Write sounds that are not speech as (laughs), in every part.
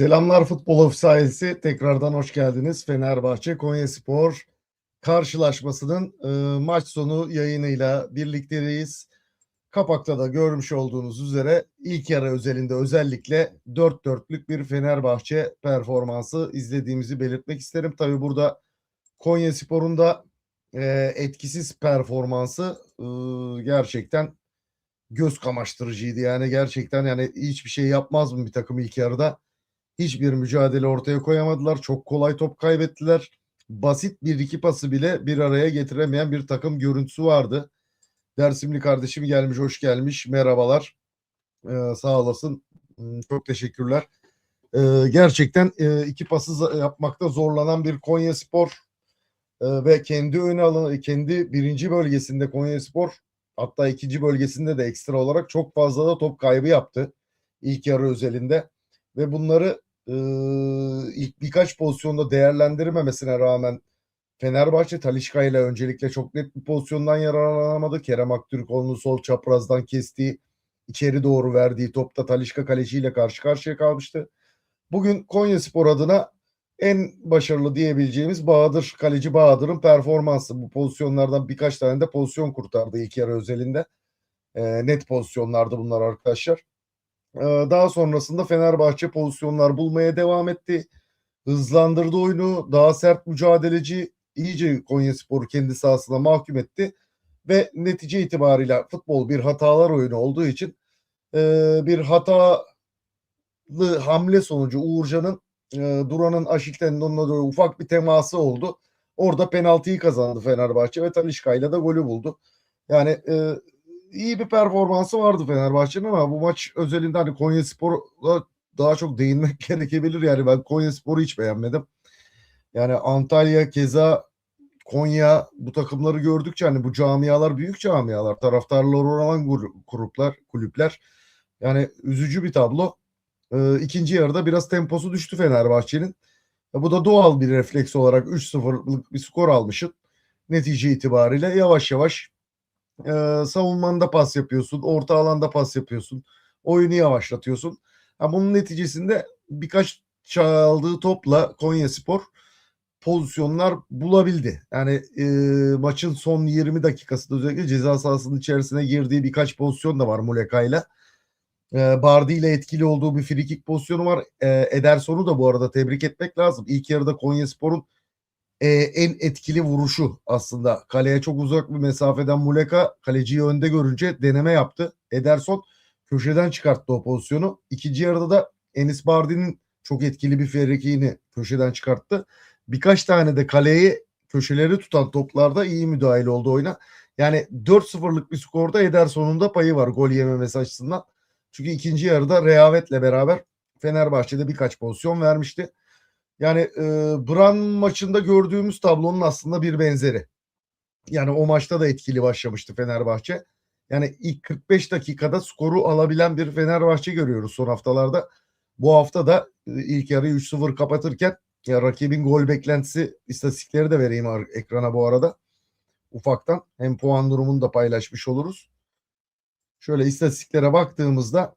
Selamlar Futbol Ofisi ailesi. Tekrardan hoş geldiniz. Fenerbahçe Konyaspor karşılaşmasının e, maç sonu yayınıyla birlikteyiz. Kapakta da görmüş olduğunuz üzere ilk yarı özelinde özellikle 4 dörtlük bir Fenerbahçe performansı izlediğimizi belirtmek isterim. Tabi burada Konyaspor'un da e, etkisiz performansı e, gerçekten göz kamaştırıcıydı. Yani gerçekten yani hiçbir şey yapmaz mı bir takım ilk yarıda? Hiçbir mücadele ortaya koyamadılar. Çok kolay top kaybettiler. Basit bir iki pası bile bir araya getiremeyen bir takım görüntüsü vardı. Dersimli kardeşim gelmiş, hoş gelmiş. Merhabalar. Ee, sağ olasın. Hmm, Çok teşekkürler. Ee, gerçekten e, iki pası yapmakta zorlanan bir Konya Spor ve kendi ön alanı, kendi birinci bölgesinde Konya Spor hatta ikinci bölgesinde de ekstra olarak çok fazla da top kaybı yaptı. ilk yarı özelinde ve bunları ilk birkaç pozisyonda değerlendirmemesine rağmen Fenerbahçe Talişka ile öncelikle çok net bir pozisyondan yararlanamadı. Kerem Aktürkoğlu'nun sol çaprazdan kestiği, içeri doğru verdiği topta Talişka kaleciyle karşı karşıya kalmıştı. Bugün Konya Spor adına en başarılı diyebileceğimiz Bahadır, kaleci Bahadır'ın performansı. Bu pozisyonlardan birkaç tane de pozisyon kurtardı ilk yarı özelinde. E, net pozisyonlardı bunlar arkadaşlar. Ee, Daha sonrasında Fenerbahçe pozisyonlar bulmaya devam etti. Hızlandırdı oyunu. Daha sert mücadeleci iyice Konyaspor'u kendi sahasına mahkum etti. Ve netice itibariyle futbol bir hatalar oyunu olduğu için e, bir hatalı hamle sonucu Uğurcan'ın e, Duran'ın Aşil tendonuna doğru ufak bir teması oldu. Orada penaltıyı kazandı Fenerbahçe ve Talişka'yla da golü buldu. Yani e, iyi bir performansı vardı Fenerbahçe'nin ama bu maç özelinde hani Konya Spor'a daha çok değinmek (laughs) gerekebilir. Yani ben Konya Spor'u hiç beğenmedim. Yani Antalya keza Konya bu takımları gördükçe hani bu camialar büyük camialar. Taraftarlar olan gru- gruplar, kulüpler. Yani üzücü bir tablo. Ee, ikinci yarıda biraz temposu düştü Fenerbahçe'nin. E, bu da doğal bir refleks olarak 3-0'lık bir skor almışsın. Netice itibariyle yavaş yavaş e, savunmanda pas yapıyorsun, orta alanda pas yapıyorsun, oyunu yavaşlatıyorsun. Ha, bunun neticesinde birkaç çaldığı topla Konyaspor pozisyonlar bulabildi. Yani e, maçın son 20 dakikasında özellikle ceza sahasının içerisine girdiği birkaç pozisyon da var Muleka'yla. E, Bardi ile etkili olduğu bir frikik pozisyonu var. E, Ederson'u da bu arada tebrik etmek lazım. İlk yarıda Konyaspor'un e, en etkili vuruşu aslında. Kaleye çok uzak bir mesafeden Muleka kaleciyi önde görünce deneme yaptı. Ederson köşeden çıkarttı o pozisyonu. İkinci yarıda da Enis Bardi'nin çok etkili bir frikini köşeden çıkarttı. Birkaç tane de kaleyi köşeleri tutan toplarda iyi müdahale oldu oyuna. Yani 4-0'lık bir skorda Ederson'un da payı var gol yememesi açısından. Çünkü ikinci yarıda rehavetle beraber Fenerbahçe'de birkaç pozisyon vermişti. Yani e, Bran maçında gördüğümüz tablonun aslında bir benzeri. Yani o maçta da etkili başlamıştı Fenerbahçe. Yani ilk 45 dakikada skoru alabilen bir Fenerbahçe görüyoruz son haftalarda. Bu hafta da e, ilk yarıyı 3-0 kapatırken ya rakibin gol beklentisi istatistikleri de vereyim ekrana bu arada. Ufaktan hem puan durumunu da paylaşmış oluruz. Şöyle istatistiklere baktığımızda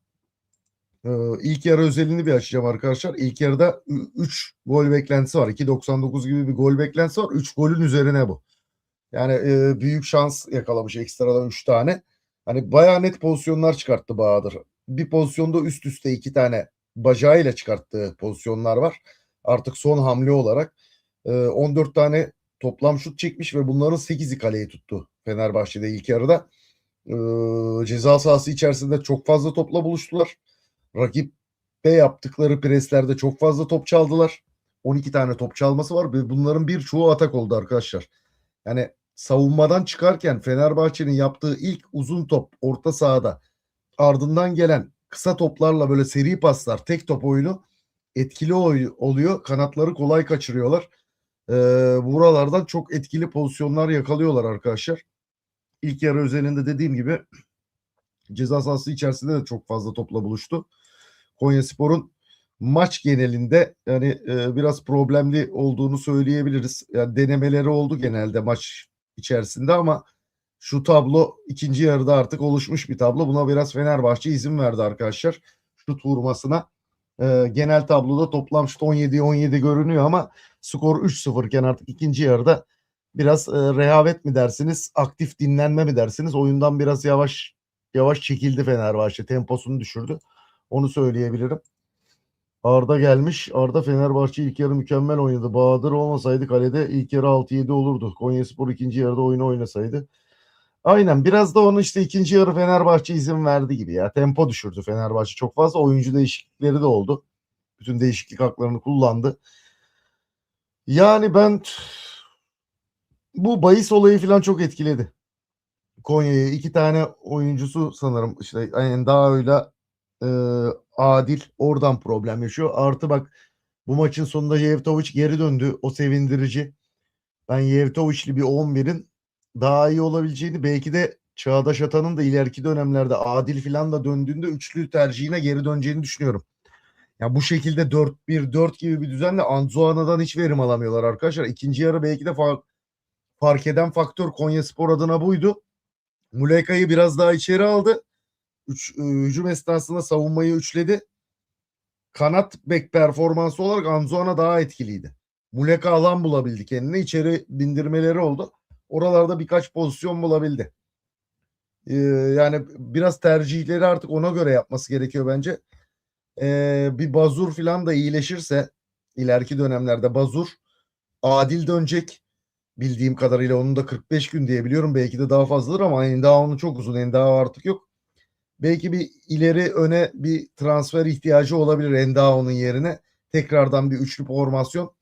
ee, ilk yarı özelini bir açacağım arkadaşlar. İlk yarıda 3 gol beklentisi var. 2.99 gibi bir gol beklentisi var. 3 golün üzerine bu. Yani e, büyük şans yakalamış ekstradan 3 tane. Hani bayağı net pozisyonlar çıkarttı Bahadır. Bir pozisyonda üst üste iki tane bacağıyla çıkarttığı pozisyonlar var. Artık son hamle olarak e, 14 tane toplam şut çekmiş ve bunların 8'i kaleyi tuttu Fenerbahçe'de ilk yarıda. E, ceza sahası içerisinde çok fazla topla buluştular. Rakibe yaptıkları preslerde çok fazla top çaldılar. 12 tane top çalması var ve bunların birçoğu atak oldu arkadaşlar. Yani savunmadan çıkarken Fenerbahçe'nin yaptığı ilk uzun top orta sahada ardından gelen kısa toplarla böyle seri paslar tek top oyunu etkili oluyor. Kanatları kolay kaçırıyorlar. Ee, buralardan çok etkili pozisyonlar yakalıyorlar arkadaşlar. İlk yarı özelinde dediğim gibi ceza sahası içerisinde de çok fazla topla buluştu. Konyaspor'un maç genelinde yani e, biraz problemli olduğunu söyleyebiliriz. Yani denemeleri oldu genelde maç içerisinde ama şu tablo ikinci yarıda artık oluşmuş bir tablo. Buna biraz Fenerbahçe izin verdi arkadaşlar. Şut vurmasına. Ee, genel tabloda toplam şut 17 17 görünüyor ama skor 3-0 iken artık ikinci yarıda biraz e, rehavet mi dersiniz, aktif dinlenme mi dersiniz? Oyundan biraz yavaş yavaş çekildi Fenerbahçe. Temposunu düşürdü. Onu söyleyebilirim. Arda gelmiş. Arda Fenerbahçe ilk yarı mükemmel oynadı. Bahadır olmasaydı kalede ilk yarı 6-7 olurdu. Konyaspor ikinci yarıda oyunu oynasaydı. Aynen biraz da onun işte ikinci yarı Fenerbahçe izin verdi gibi ya. Tempo düşürdü Fenerbahçe. Çok fazla oyuncu değişiklikleri de oldu. Bütün değişiklik haklarını kullandı. Yani ben bu bahis olayı falan çok etkiledi. Konya'yı iki tane oyuncusu sanırım işte yani daha öyle e, Adil oradan problem yaşıyor. Artı bak bu maçın sonunda Yevtovic geri döndü. O sevindirici. Ben Yevtovic'li bir 11'in daha iyi olabileceğini belki de Çağdaş Atan'ın da ileriki dönemlerde Adil filan da döndüğünde üçlü tercihine geri döneceğini düşünüyorum. Ya bu şekilde 4-1-4 gibi bir düzenle Anzuana'dan hiç verim alamıyorlar arkadaşlar. İkinci yarı belki de fa- fark eden faktör Konya Spor adına buydu. Muleka'yı biraz daha içeri aldı. Üç, e, hücum esnasında savunmayı üçledi. Kanat bek performansı olarak Anzuana daha etkiliydi. Muleka alan bulabildi kendine. içeri bindirmeleri oldu. Oralarda birkaç pozisyon bulabildi. Ee, yani biraz tercihleri artık ona göre yapması gerekiyor bence. Ee, bir Bazur falan da iyileşirse ileriki dönemlerde Bazur adil dönecek. Bildiğim kadarıyla onun da 45 gün diye biliyorum. Belki de daha fazladır ama Endao onun çok uzun. Endao artık yok. Belki bir ileri öne bir transfer ihtiyacı olabilir Endao'nun yerine. Tekrardan bir üçlü formasyon.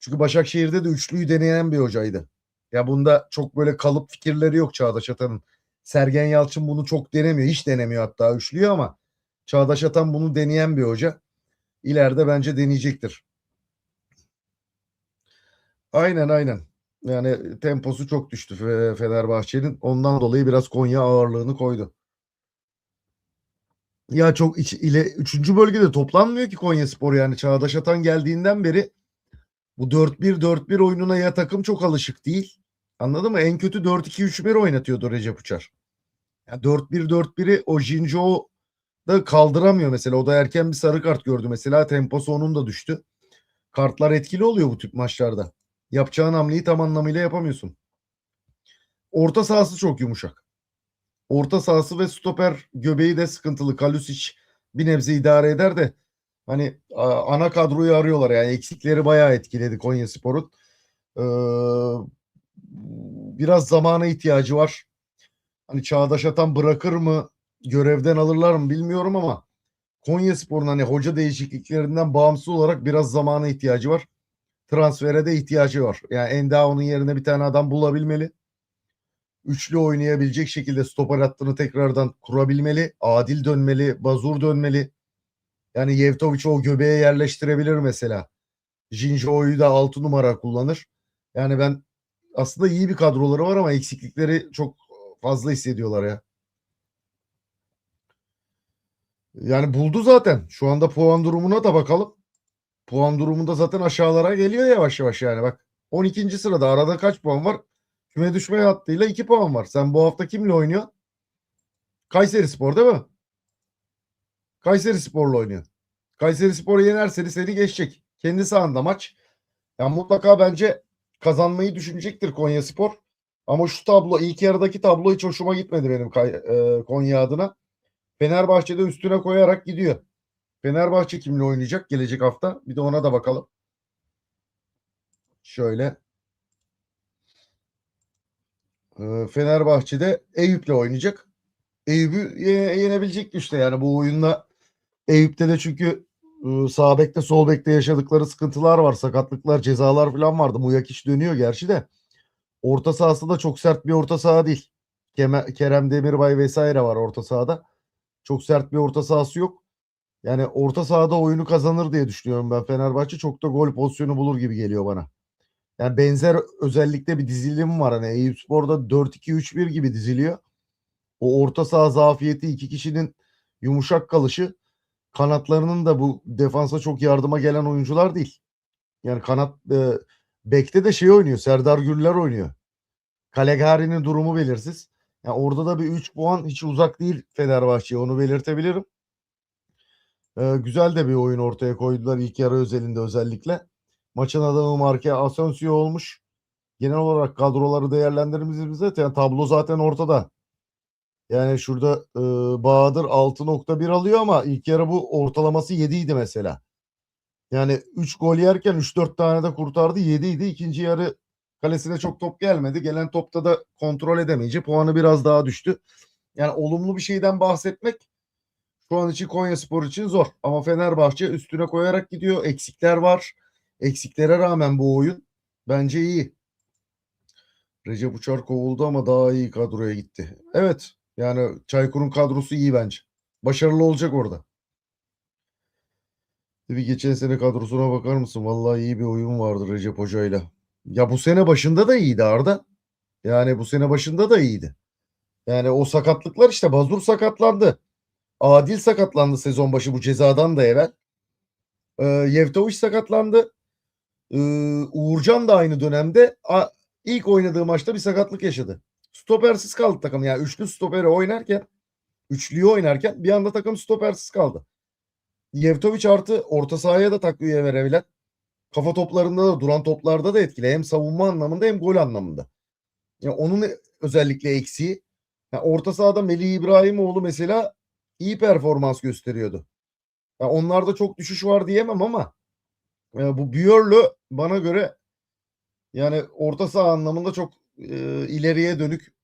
Çünkü Başakşehir'de de üçlüyü deneyen bir hocaydı. Ya bunda çok böyle kalıp fikirleri yok Çağdaş Atan'ın. Sergen Yalçın bunu çok denemiyor. Hiç denemiyor hatta üçlüyü ama Çağdaş Atan bunu deneyen bir hoca. İleride bence deneyecektir. Aynen aynen. Yani temposu çok düştü Fe- Fenerbahçe'nin. Ondan dolayı biraz Konya ağırlığını koydu. Ya çok iç, ile üçüncü bölgede toplanmıyor ki Konya Spor yani Çağdaş Atan geldiğinden beri bu 4-1-4-1 oyununa ya takım çok alışık değil. Anladın mı? En kötü 4-2-3-1 oynatıyordu Recep Uçar. Yani 4-1-4-1'i o Jinjo da kaldıramıyor mesela. O da erken bir sarı kart gördü mesela. Temposu onun da düştü. Kartlar etkili oluyor bu tip maçlarda. Yapacağın hamleyi tam anlamıyla yapamıyorsun. Orta sahası çok yumuşak. Orta sahası ve stoper göbeği de sıkıntılı. Kalusic bir nebze idare eder de hani ana kadroyu arıyorlar yani eksikleri bayağı etkiledi Konya Spor'un. Ee, biraz zamana ihtiyacı var. Hani Çağdaş Atan bırakır mı görevden alırlar mı bilmiyorum ama Konya Spor'un hani hoca değişikliklerinden bağımsız olarak biraz zamana ihtiyacı var. Transfere de ihtiyacı var. Yani Endao'nun yerine bir tane adam bulabilmeli. Üçlü oynayabilecek şekilde stoper hattını tekrardan kurabilmeli. Adil dönmeli, Bazur dönmeli. Yani Yevtovic o göbeğe yerleştirebilir mesela. Jinjo'yu da 6 numara kullanır. Yani ben aslında iyi bir kadroları var ama eksiklikleri çok fazla hissediyorlar ya. Yani buldu zaten. Şu anda puan durumuna da bakalım. Puan durumunda zaten aşağılara geliyor yavaş yavaş yani bak. 12. sırada arada kaç puan var? Küme düşme hattıyla 2 puan var. Sen bu hafta kimle oynuyor? Kayseri Spor değil mi? Kayseri Spor'la oynuyor. Kayseri Spor'u yenerseniz seni geçecek. Kendi sahanda maç. Yani mutlaka bence kazanmayı düşünecektir Konya Spor. Ama şu tablo ilk yarıdaki tablo hiç hoşuma gitmedi benim e, Konya adına. Fenerbahçe'de üstüne koyarak gidiyor. Fenerbahçe kimle oynayacak gelecek hafta? Bir de ona da bakalım. Şöyle. Ee, Fenerbahçe'de Eyüp'le oynayacak. Eyüp'ü ye- yenebilecek güçte yani bu oyunla Eyüp'te de çünkü e, sağ bekte sol bekte yaşadıkları sıkıntılar var. Sakatlıklar, cezalar falan vardı. Muyakiç dönüyor gerçi de. Orta sahası da çok sert bir orta saha değil. Kerem Demirbay vesaire var orta sahada. Çok sert bir orta sahası yok. Yani orta sahada oyunu kazanır diye düşünüyorum ben Fenerbahçe. Çok da gol pozisyonu bulur gibi geliyor bana. Yani benzer özellikle bir dizilim var. Hani Eyüpspor'da 4-2-3-1 gibi diziliyor. O orta saha zafiyeti iki kişinin yumuşak kalışı kanatlarının da bu defansa çok yardıma gelen oyuncular değil. Yani kanat e, bekte de şey oynuyor. Serdar Gürler oynuyor. Calegari'nin durumu belirsiz. Yani orada da bir 3 puan hiç uzak değil Fenerbahçe'ye onu belirtebilirim. Eee, güzel de bir oyun ortaya koydular ilk yarı özelinde özellikle. Maçın adamı Marque Asensio olmuş. Genel olarak kadroları değerlendirdiğimizde te tablo zaten ortada. Yani şurada, ııı, Bahadır 6.1 alıyor ama ilk yarı bu ortalaması 7 idi mesela. Yani 3 gol yerken 3-4 tane de kurtardı 7 idi. 2. yarı kalesine çok top gelmedi. Gelen topta da kontrol edemeyince puanı biraz daha düştü. Yani olumlu bir şeyden bahsetmek şu an için Konyaspor için zor ama Fenerbahçe üstüne koyarak gidiyor. Eksikler var. Eksiklere rağmen bu oyun bence iyi. Recep Uçar kovuldu ama daha iyi kadroya gitti. Evet, yani Çaykur'un kadrosu iyi bence. Başarılı olacak orada. Bir geçen sene kadrosuna bakar mısın? Vallahi iyi bir oyun vardı Recep Hoca'yla. Ya bu sene başında da iyiydi Arda. Yani bu sene başında da iyiydi. Yani o sakatlıklar işte Bazur sakatlandı. Adil sakatlandı sezon başı bu cezadan da evvel. Eee, Yevtoviç sakatlandı. Iıı, Uğurcan da aynı dönemde a ilk oynadığı maçta bir sakatlık yaşadı. Stopersiz kaldı takım. Yani üçlü stoperi oynarken, üçlüyü oynarken bir anda takım stopersiz kaldı. Yevtoviç artı orta sahaya da takviye verebilen, kafa toplarında da duran toplarda da etkili. Hem savunma anlamında hem gol anlamında. Ya onun özellikle eksiği. Ya orta sahada Melih İbrahimoğlu mesela iyi performans gösteriyordu. Ya onlarda çok düşüş var diyemem ama eee, bu Biyerlo bana göre yani orta saha anlamında çok, eee, ileriye dönük,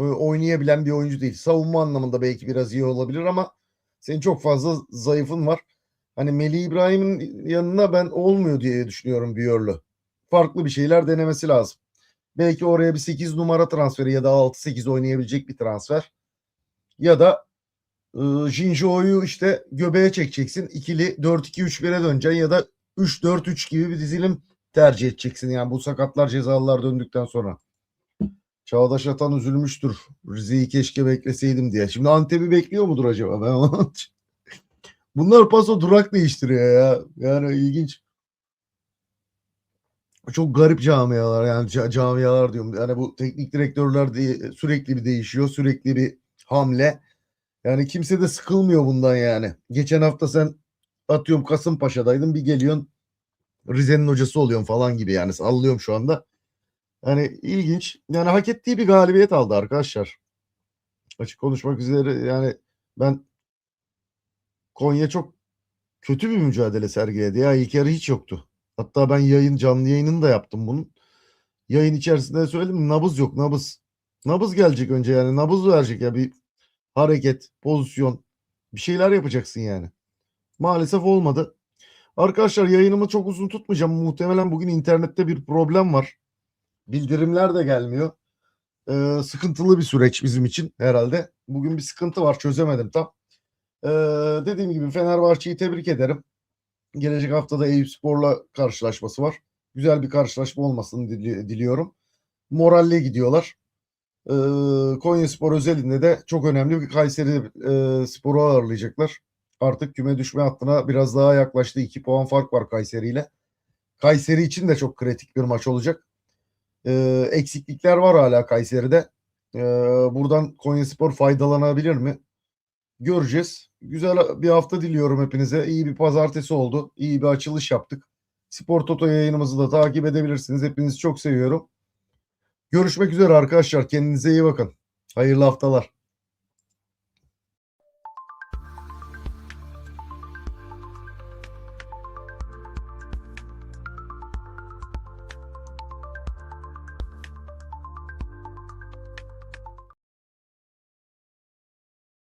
ııı, oynayabilen bir oyuncu değil. Savunma anlamında belki biraz iyi olabilir ama senin çok fazla zayıfın var. Hani Melih İbrahim'in yanına ben olmuyor diye düşünüyorum Biyerlo. Farklı bir şeyler denemesi lazım. Belki oraya bir 8 numara transferi ya da 6-8 oynayabilecek bir transfer. Ya da, ııı, Jinjo'yu işte göbeğe çekeceksin. İkili 4-2-3-1'e döneceksin ya da 3-4-3 gibi bir dizilim tercih edeceksin. Yani bu sakatlar, cezalılar döndükten sonra. Çağdaş Atan üzülmüştür. Rize'yi keşke bekleseydim diye. Şimdi Antep'i bekliyor mudur acaba? Ben onu (laughs) Bunlar paso durak değiştiriyor ya. Yani ilginç. Çok garip camialar yani ca camialar diyorum. Yani bu teknik direktörler de sürekli bir değişiyor. Sürekli bir hamle. Yani kimse de sıkılmıyor bundan yani. Geçen hafta sen atıyorum Kasımpaşa'daydın bir geliyorsun Rize'nin hocası oluyorsun falan gibi yani sallıyorum şu anda. Yani ilginç. Yani hak ettiği bir galibiyet aldı arkadaşlar. Açık konuşmak üzere yani ben Konya çok kötü bir mücadele sergiledi ya. İlk yarı hiç yoktu. Hatta ben yayın canlı yayınını da yaptım bunun. Yayın içerisinde söyledim nabız yok nabız. Nabız gelecek önce yani nabız verecek ya bir hareket, pozisyon bir şeyler yapacaksın yani. Maalesef olmadı. Arkadaşlar yayınımı çok uzun tutmayacağım. Muhtemelen bugün internette bir problem var. Bildirimler de gelmiyor. Eee, sıkıntılı bir süreç bizim için herhalde. Bugün bir sıkıntı var çözemedim tam. Eee, dediğim gibi Fenerbahçe'yi tebrik ederim. Gelecek hafta da Eyüpspor'la karşılaşması var. Güzel bir karşılaşma olmasını dili diliyorum. Moralle gidiyorlar. Eee, Konyaspor özelinde de çok önemli bir Kayseri, eee, Spor'u ağırlayacaklar. Artık küme düşme hattına biraz daha yaklaştı. 2 puan fark var Kayseri'yle. Kayseri için de çok kritik bir maç olacak. Eee, eksiklikler var hâlâ Kayseri'de. Eee, buradan Konyaspor faydalanabilir mi? Göreceğiz. Güzel bir hafta diliyorum hepinize. İyi bir pazartesi oldu. İyi bir açılış yaptık. Spor Toto yayınımızı da takip edebilirsiniz. Hepinizi çok seviyorum. Görüşmek üzere arkadaşlar. Kendinize iyi bakın. Hayırlı haftalar.